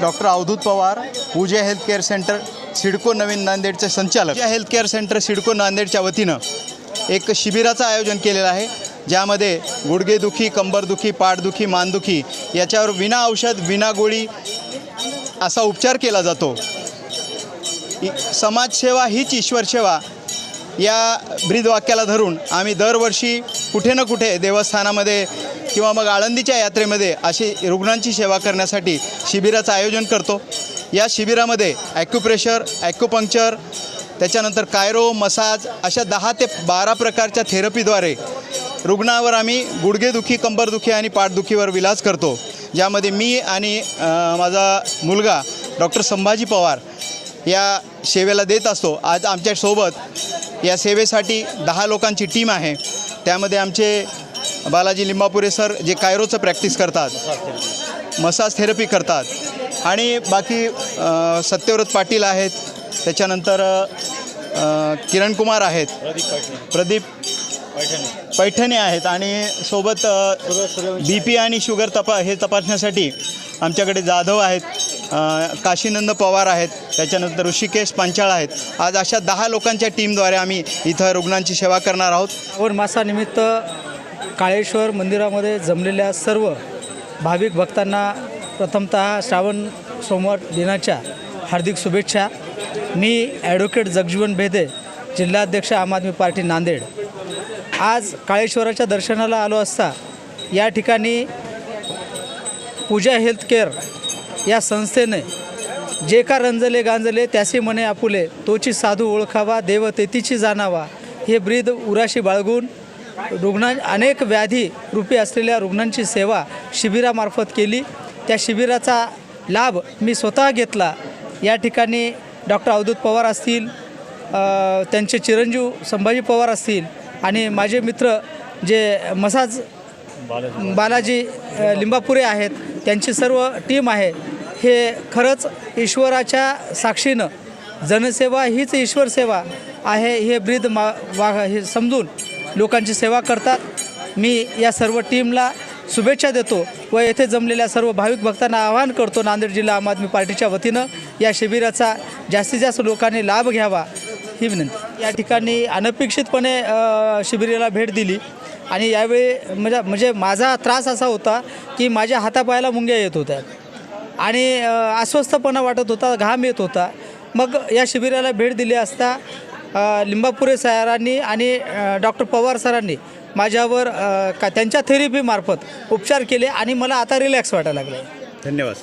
Doctor Avdhut Pawar Pooja health care centre CIDCO नवीन नांदेडचे संचालक. Pooja health care centre CIDCO नांदेडच्या वतीनं एक शिबिराचं आयोजन केलेलं आहे ज्यामध्ये गुडघेदुखी कंबरदुखी पाठदुखी मानदुखी याच्यावर विना औषध विना गोळी असा उपचार केला जातो. इ- समाजसेवा हीच ईश्वर सेवा या ब्रीदवाक्याला धरून आम्ही दरवर्षी कुठे ना कुठे देवस्थानामध्ये किंवा मग आळंदीच्या यात्रेमध्ये अशी रुग्णांची सेवा करण्यासाठी शिबिराचं आयोजन करतो. या शिबिरामध्ये ॲक्युप्रेशर ॲक्युपंक्चर त्याच्यानंतर कायरो मसाज अशा दहा ते बारा प्रकारच्या थेरपीद्वारे रुग्णावर आम्ही गुडघेदुखी कंबरदुखी आणि पाठदुखीवर विलाज करतो. ज्यामध्ये मी आणि माझा मुलगा डॉक्टर संभाजी पवार या सेवेला देत असतो. आज आमच्यासोबत या सेवेसाठी दहा लोकांची टीम आहे. त्यामध्ये आमचे बालाजी लिंबापुरे सर जे कायरोचं प्रॅक्टिस करतात मसाज थेरपी करतात. आणि बाकी सत्यव्रत पाटील आहेत त्याच्यानंतर किरणकुमार किरण कुमार आहेत प्रदीप पैठणे आहेत आणि सोबत बी पी आणि शुगर तपा हे तपासण्यासाठी आमच्याकडे जाधव आहेत काशीनंद पवार आहेत त्याच्यानंतर ऋषिकेश पांचाळ आहेत. आज अशा दहा लोकांच्या टीमद्वारे आम्ही इथं रुग्णांची सेवा करणार आहोत. और मासानिमित्त काळेश्वर मंदिरामध्ये जमलेल्या सर्व भाविक भक्तांना प्रथमत श्रावण सोमवार दिनाच्या हार्दिक शुभेच्छा. मी ॲडव्होकेट जगजीवन भेदे जिल्हाध्यक्ष आम आदमी पार्टी नांदेड. आज काळेश्वराच्या दर्शनाला आलो असता या ठिकाणी पूजा हेल्थ केअर या संस्थेने जे का रंजले गांजले त्यासी मने आपुले तोची साधू ओळखावा देव तेतीची जाणावा हे ब्रीद उराशी बाळगून रुग्णां अनेक व्याधी रूपी असलेल्या रुग्णांची सेवा शिबिरामार्फत केली. त्या शिबिराचा लाभ मी स्वतः घेतला. या ठिकाणी डॉक्टर अवधूत पवार असतील त्यांचे चिरंजीव संभाजी पवार असतील आणि माझे मित्र जे मसाज बालाजी लिंबापुरे आहेत त्यांची सर्व टीम आहे. हे खरंच ईश्वराच्या साक्षीनं जनसेवा हीच ईश्वर सेवा आहे हे ब्रीद मा वा हे समजून लोकांची सेवा करतात. मी या सर्व टीमला शुभेच्छा देतो व येथे जमलेल्या सर्व भाविक भक्तांना आवाहन करतो नांदेड जिल्हा आम आदमी पार्टीच्या वतीनं या शिबिराचा जास्तीत जास्त लोकांनी लाभ घ्यावा. ही विनंती. या ठिकाणी अनपेक्षितपणे शिबिराला भेट दिली आणि यावेळी म्हणजे म्हणजे माझा त्रास असा होता की माझ्या हातापायाला मुंग्या येत होत्या आणि अस्वस्थपणा वाटत होता घाम येत होता. मग या शिबिराला भेट दिली असता लिंबापुरे सरांनी आणि डॉक्टर पवार सरांनी माझ्यावर का त्यांच्या थेरपीमार्फत उपचार केले आणि मला आता रिलॅक्स वाटायला लागलं धन्यवाद.